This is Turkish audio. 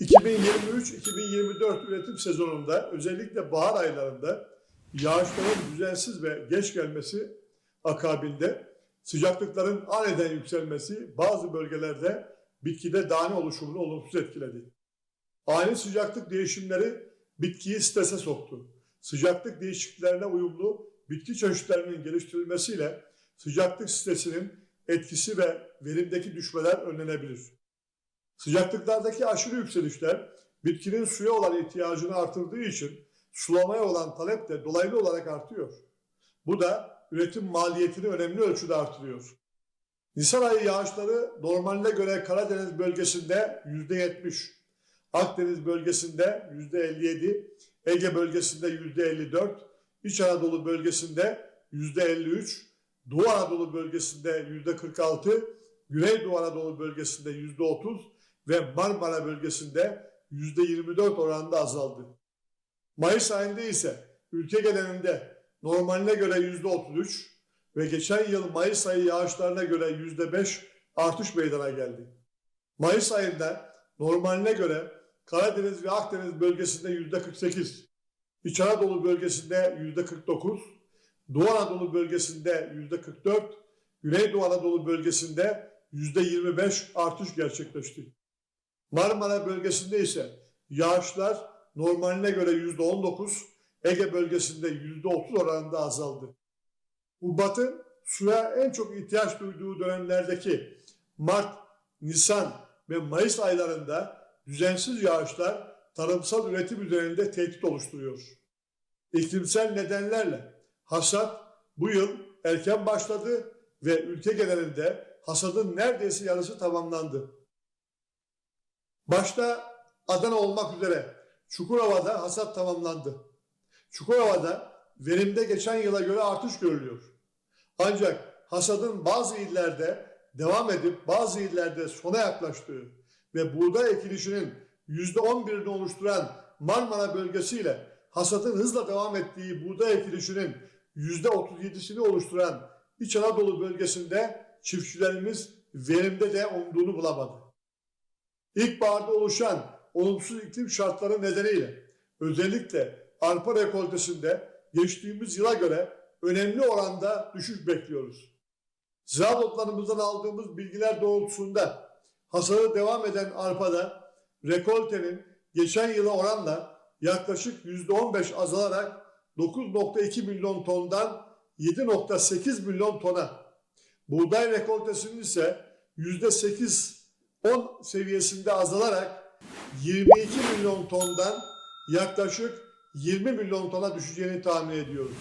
2023-2024 üretim sezonunda özellikle bahar aylarında yağışların düzensiz ve geç gelmesi akabinde sıcaklıkların aniden yükselmesi bazı bölgelerde bitkide dane oluşumunu olumsuz etkiledi. Ani sıcaklık değişimleri bitkiyi strese soktu. Sıcaklık değişikliklerine uyumlu bitki çeşitlerinin geliştirilmesiyle sıcaklık stresinin etkisi ve verimdeki düşmeler önlenebilir. Sıcaklıklardaki aşırı yükselişler bitkinin suya olan ihtiyacını artırdığı için sulamaya olan talep de dolaylı olarak artıyor. Bu da üretim maliyetini önemli ölçüde artırıyor. Nisan ayı yağışları normaline göre Karadeniz bölgesinde %70, Akdeniz bölgesinde %57, Ege bölgesinde %54, İç Anadolu bölgesinde %53, Doğu Anadolu bölgesinde %46, Güneydoğu Anadolu bölgesinde %30 ve Marmara bölgesinde %24 oranında azaldı. Mayıs ayında ise ülke genelinde normaline göre %33 ve geçen yıl Mayıs ayı yağışlarına göre %5 artış meydana geldi. Mayıs ayında normaline göre Karadeniz ve Akdeniz bölgesinde %48, İç Anadolu bölgesinde %49, Doğu Anadolu bölgesinde %44, Güneydoğu Anadolu bölgesinde %25 artış gerçekleşti. Marmara bölgesinde ise yağışlar normaline göre %19, Ege bölgesinde %30 oranında azaldı. Ubat'ın suya en çok ihtiyaç duyduğu dönemlerdeki Mart, Nisan ve Mayıs aylarında düzensiz yağışlar tarımsal üretim üzerinde tehdit oluşturuyor. İklimsel nedenlerle hasat bu yıl erken başladı ve ülke genelinde hasadın neredeyse yarısı tamamlandı. Başta Adana olmak üzere Çukurova'da hasat tamamlandı. Çukurova'da verimde geçen yıla göre artış görülüyor. Ancak hasadın bazı illerde devam edip bazı illerde sona yaklaştığı ve buğday ekilişinin %11'ini oluşturan Marmara bölgesiyle hasadın hızla devam ettiği buğday ekilişinin %37'sini oluşturan İç Anadolu bölgesinde çiftçilerimiz verimde de umduğunu bulamadı. İlkbaharda oluşan olumsuz iklim şartları nedeniyle özellikle arpa rekoltesinde geçtiğimiz yıla göre önemli oranda düşüş bekliyoruz. Ziraat otlarımızdan aldığımız bilgiler doğrultusunda hasadı devam eden arpada rekoltenin geçen yıla oranla yaklaşık %15 azalarak 9.2 milyon tondan 7.8 milyon tona, buğday rekoltesinin ise %8-10 seviyesinde azalarak 22 milyon tondan yaklaşık 20 milyon tona düşeceğini tahmin ediyoruz.